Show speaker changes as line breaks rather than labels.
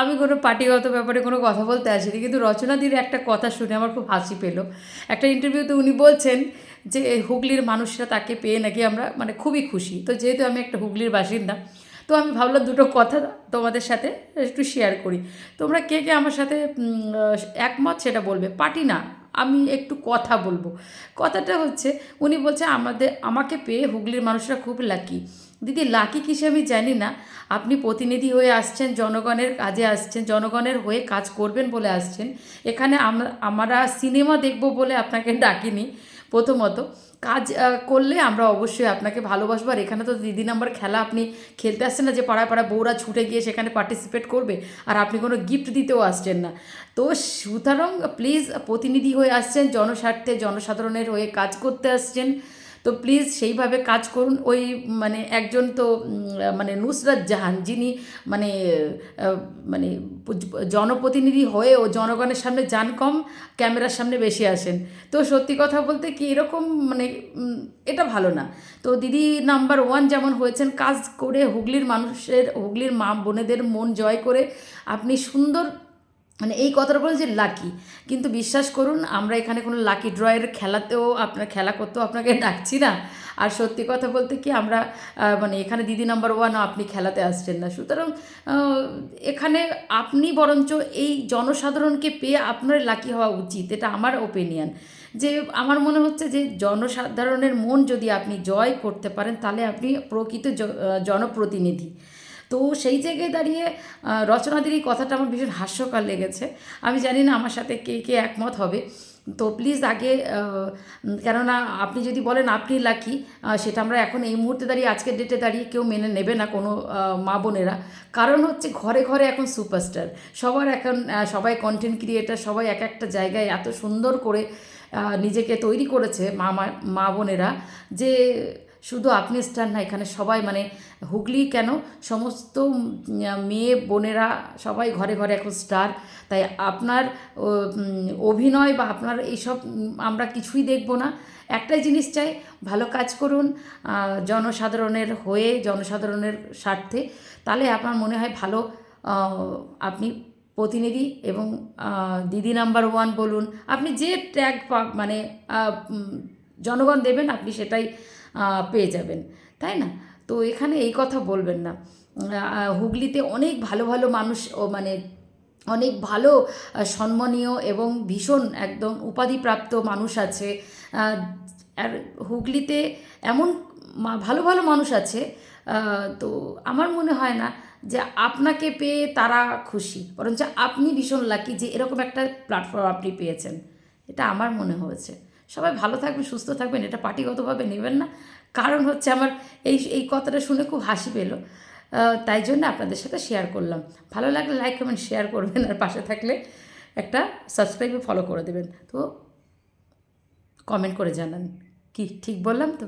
আমি কোনো পার্টিগত ব্যাপারে কোনো কথা বলতে আসিনি, কিন্তু রচনাদির একটা কথা শুনে আমার খুব হাসি পেল। একটা ইন্টারভিউতে উনি বলছেন যে হুগলির মানুষরা তাকে পেয়ে নাকি আমরা মানে খুবই খুশি। তো যেহেতু আমি একটা হুগলির বাসিন্দা, তো আমি ভাবলাম দুটো কথা তোমাদের সাথে একটু শেয়ার করি। তোমরা কে কে আমার সাথে একমত সেটা বলবে? পার্টি না আমি একটু কথা বলব। কথাটা হচ্ছে, উনি বলছে, আমাদের, আমাকে পেয়ে হুগলির মানুষরা খুব লাকি দিদি লাকি কিসে আমি জানি না। আপনি প্রতিনিধি হয়ে আসছেন, জনগণের কাজে আসছেন, জনগণের হয়ে কাজ করবেন বলে আসছেন। এখানে আমরা আমরা সিনেমা দেখব বলে আপনাকে ডাকিনি প্রথমত। কাজ করলে আমরা অবশ্যই আপনাকে ভালোবাসবো। আর এখানে তো দিদি নাম্বার খেলা, আপনি খেলতে আসছেন না যে পাড়ায় পাড়ায় বউরা ছুটে গিয়ে সেখানে পার্টিসিপেট করবে, আর আপনি কোনো গিফট দিতেও আসছেন না। তো সুতরাং প্লিজ প্রতিনিধি হয়ে আসছেন, জনস্বার্থে, জনসাধারণের হয়ে কাজ করতে আসছেন। তো প্লিজ সেইভাবে কাজ করুন। ওই মানে একজন তো মানে নুসরাত জাহান, যিনি মানে মানে জনপ্রতিনিধি হয়েও জনগণের সামনে যান কম, ক্যামেরার সামনে বেশি আসেন। তো সত্যি কথা বলতে কি এরকম মানে এটা ভালো না। তো দিদি নাম্বার ওয়ান যেমন হয়েছেন, কাজ করে হুগলির মানুষের, হুগলির মা বোনেদের মন জয় করে আপনি সুন্দর মানে এই কথাটা বলেন যে লাকি কিন্তু বিশ্বাস করুন, আমরা এখানে কোনো লাকি ড্রয়ের খেলাতেও আপনার, খেলা করতেও আপনাকে ডাকছি না। আর সত্যি কথা বলতে কি আমরা মানে এখানে দিদি নাম্বার ওয়ান আপনি খেলাতে আসছেন না। সুতরাং এখানে আপনি বরঞ্চ এই জনসাধারণকে পেয়ে আপনার লাকি হওয়া উচিত। এটা আমার ওপিনিয়ন যে আমার মনে হচ্ছে যে জনসাধারণের মন যদি আপনি জয় করতে পারেন, তাহলে আপনি প্রকৃত জনপ্রতিনিধি। তো সেই জায়গায় দাঁড়িয়ে রচনাদির এই কথাটা আমার ভীষণ হাস্যকর লেগেছে। আমি জানি না আমার সাথে কে কে একমত হবে। তো প্লিজ আগে কেননা আপনি যদি বলেন আপনি লাকি সেটা আমরা এখন এই মুহূর্তে দাঁড়িয়ে, আজকের ডেটে দাঁড়িয়ে কেউ মেনে নেবে না কোনো মা বোনেরা। কারণ হচ্ছে ঘরে ঘরে এখন সুপারস্টার সবার এখন সবাই কন্টেন্ট ক্রিয়েটার সবাই এক একটা জায়গায় এত সুন্দর করে নিজেকে তৈরি করেছে মা- মা বোনেরা যে শুধু আপনি স্টার না, এখানে সবাই মানে হুগলি কেন? সমস্ত মেয়ে, বোনেরা সবাই ঘরে ঘরে এখন স্টার। তাই আপনার অভিনয় বা আপনার এইসব আমরা কিছুই দেখব না। একটাই জিনিস চাই, ভালো কাজ করুন জনসাধারণের হয়ে, জনসাধারণের স্বার্থে। তাহলে আপনার মনে হয় ভালো আপনি প্রতিনিধি এবং দিদি নাম্বার ওয়ান বলুন। আপনি যে ট্যাগ মানে জনগণ দেবেন, আপনি সেটাই পেয়ে যাবেন, তাই না? তো এখানে এই কথা বলবেন না। হুগলিতে অনেক ভালো ভালো মানুষ ও মানে অনেক ভালো সম্মানীয় এবং ভীষণ একদম উপাধিপ্রাপ্ত মানুষ আছে। আর হুগলিতে এমন ভালো ভালো মানুষ আছে তো আমার মনে হয় না যে আপনাকে পেয়ে তারা খুশি, বরঞ্চ আপনি ভীষণ লাকি যে এরকম একটা প্ল্যাটফর্ম আপনি পেয়েছেন। এটা আমার মনে হয়েছে। সবাই ভালো থাকবেন, সুস্থ থাকবেন, এটা পার্টিগতভাবে নেবেন না। কারণ হচ্ছে আমার এই এই কথাটা শুনে খুব হাসি পেল। তাই জন্য আপনাদের সাথে শেয়ার করলাম। ভালো লাগলে লাইক কমেন্ট শেয়ার করবেন আর পাশে থাকলে একটা সাবস্ক্রাইবে ফলো করে দেবেন। তো কমেন্ট করে জানান। কি, ঠিক বললাম তো?